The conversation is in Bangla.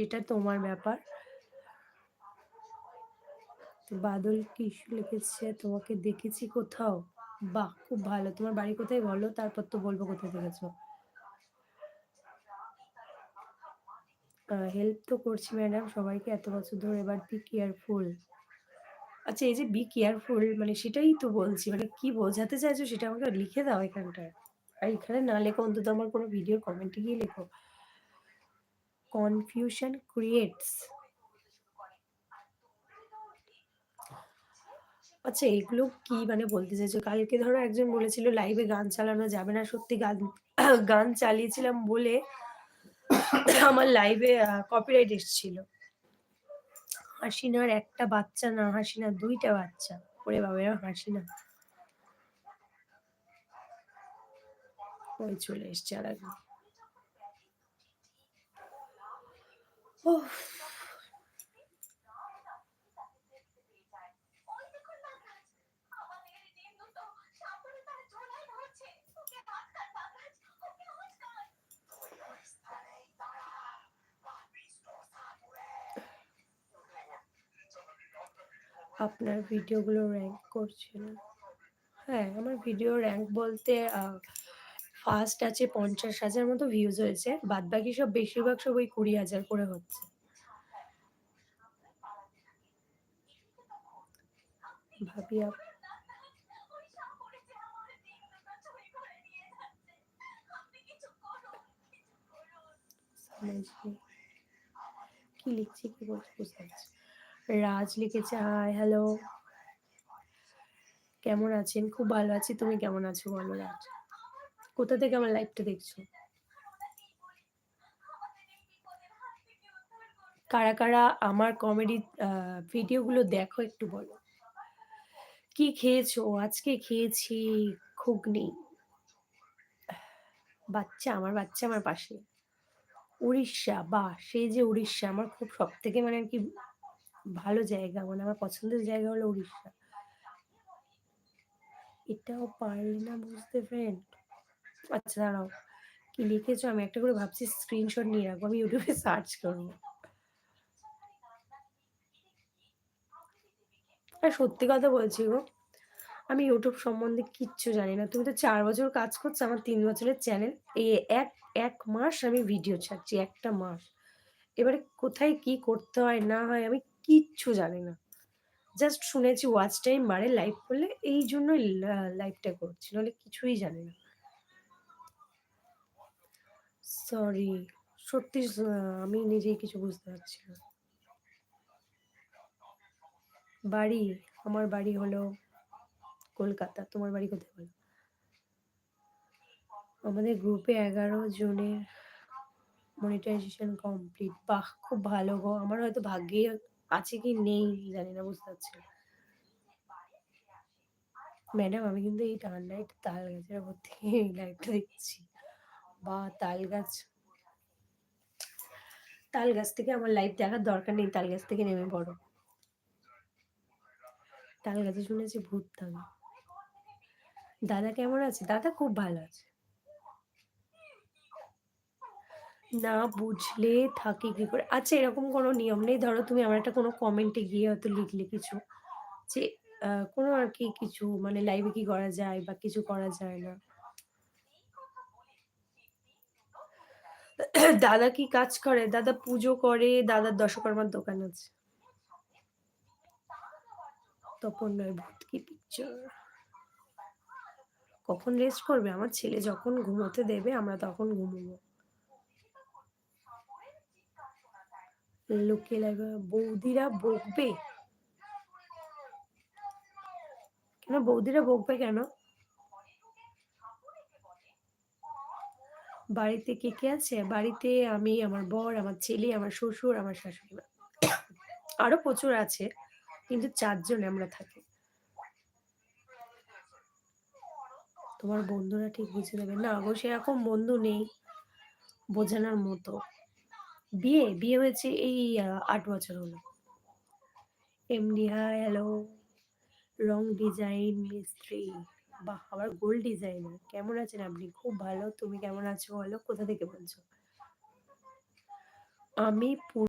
সেটা তোমার ব্যাপার। বাদল কিশু লিখেছে? তোমাকে দেখেছি কোথাও? বাহ, খুব ভালো। তোমার বাড়ি কোথায় বলো? তারপর তো বলব কোথায় দেখেছ। হেল্প তো করছি ম্যাডাম সবাইকে এত বছর ধরে এবার বি কেয়ারফুল আচ্ছা এই যে বি কেয়ারফুল মানে সেটাই তো বলছি। মানে কি বোঝাতে চাইছো সেটা আমাকে লিখে দাও এখানটায়। আর এখানে না লেখো অন্তত আমার কোনো ভিডিও কমেন্টে গিয়ে লেখো। কনফিউশন ক্রিয়েটস আচ্ছা এগুলো কি মানে বলতে চাইছো? কালকে ধরো একজন বলেছিল লাইভে গান চালানো যাবে না। সত্যি গান গান চালিয়েছিলাম বলে আমার লাইভে কপিরাইট এসেছিল। হাসিনার একটা বাচ্চা না, হাসিনার দুইটা বাচ্চা। ওরে বাবা, এরা হাসি না ওই চলে এসছে আর আপনার ভিডিওগুলো র্যাঙ্ক করছে হ্যাঁ আমার ভিডিও র্যাঙ্ক বলতে ফার্স্ট আছে, পঞ্চাশ হাজার মতো ভিউজ হয়েছে বাদ বাকি সব বেশিরভাগ সব ওই কুড়ি হাজার করে হচ্ছে। ভাবি কি লিখছি, কি বলছি রাজ লিখেছে হাই হ্যালো কেমন আছেন? খুব ভালো আছি, তুমি কেমন আছো? বলো, রাজ। কোথা থেকে আমার লাইভটা দেখছ? কারা কারা আমার কমেডি ভিডিওগুলো দেখো একটু বলো। কি খেয়েছো? আজকে খেয়েছি ঘুগনি। বাচ্চা, আমার বাচ্চা আমার পাশে। উড়িষ্যা, বা, সেই যে উড়িষ্যা আমার খুব সব থেকে মানে আর কি ভালো জায়গা। মানে আমার পছন্দের জায়গা হলো উড়িষ্যা। এটাও পারলে না বুঝতে ফ্রেন্ড আচ্ছা দাঁড়াও। কি লিখেছো? আমি একটা করে ভাবছি স্ক্রিনশট নিয়ে রাখব, আমি ইউটিউবে সার্চ করব। আর সত্যি কথা বলছি গো, আমি ইউটিউব সম্বন্ধে কিচ্ছু জানি না। তুমি তো চার বছর কাজ করছ, আমার তিন বছরের চ্যানেল এই এক এক মাস আমি ভিডিও ছাড়ছি, একটা মাস। এবারে কোথায় কি করতে হয়, না হয় আমি কিচ্ছু জানি না। জাস্ট শুনেছি ওয়াচ টাইম বাড়ে লাইভ করলে, এই জন্যই লাইভটা করছি, নাহলে কিছুই জানি না। সরি সত্যি আমি নিজেই কিছু বুঝতে পারছি না। বাড়ি, আমার বাড়ি হলো কলকাতা। তোমার বাড়ি কোথায় বলো? আমাদের গ্রুপে এগারো জনের মনিটাইজেশন কমপ্লিট বাহ, খুব ভালো গো। আমার হয়তো ভাগ্যে আছে কি নেই, জানি না, বুঝতে পারছি না। ম্যাডাম, আমি কিন্তু এই ঠান্ডায় তাল গাছের ওপর এই লাইটটা দেখছি। বা তাল গাছ। তাল গাছ থেকে আমার লাইট দেখার দরকার নেই, তাল গাছ থেকে নেমে পড়ো। তাল গাছে শুনেছি ভূত থাকে দাদা কেমন আছে? দাদা খুব ভালো আছে। না বুঝলে থাকে কি করে? আচ্ছা এরকম কোনো নিয়ম নেই? ধরো তুমি আমার একটা কোনো কমেন্টে গিয়ে হয়তো লিখলে কিছু যে কোনো আর কি কিছু মানে লাইভে কি করা যায় বা কিছু করা যায় না। দাদা কি কাজ করে? দাদা পুজো করে, দাদার দশকর্মার দোকান আছে। তপন ভূত কি পিকচার কখন রেস্ট করবে? আমার ছেলে যখন ঘুমোতে দেবে, আমরা তখন ঘুমোবো। লোকে লাগবে বৌদিরা বকবে। কেন বৌদিরা বকবে কেন? বাড়িতে কে কে আছে? বাড়িতে আমি, আমার বর, আমার ছেলে, আমার শ্বশুর, আমার শাশুড়ি মা। আরও প্রচুর আছে, কিন্তু চারজন আমরা থাকি। তোমার বন্ধুরা ঠিক বুঝে দেবে না গো, সেরকম বন্ধু নেই, বোঝানোর মতো। বিয়ে বিয়ে হয়েছে এই আট বছর হলো। এমডি হ্যালো, রং ডিজাইন মিস্ত্রি। বাহ, আবার গোল্ড ডিজাইনার কেমন আছেন আপনি? খুব ভালো, তুমি কেমন আছো বলো? কোথা থেকে বলছো? আমি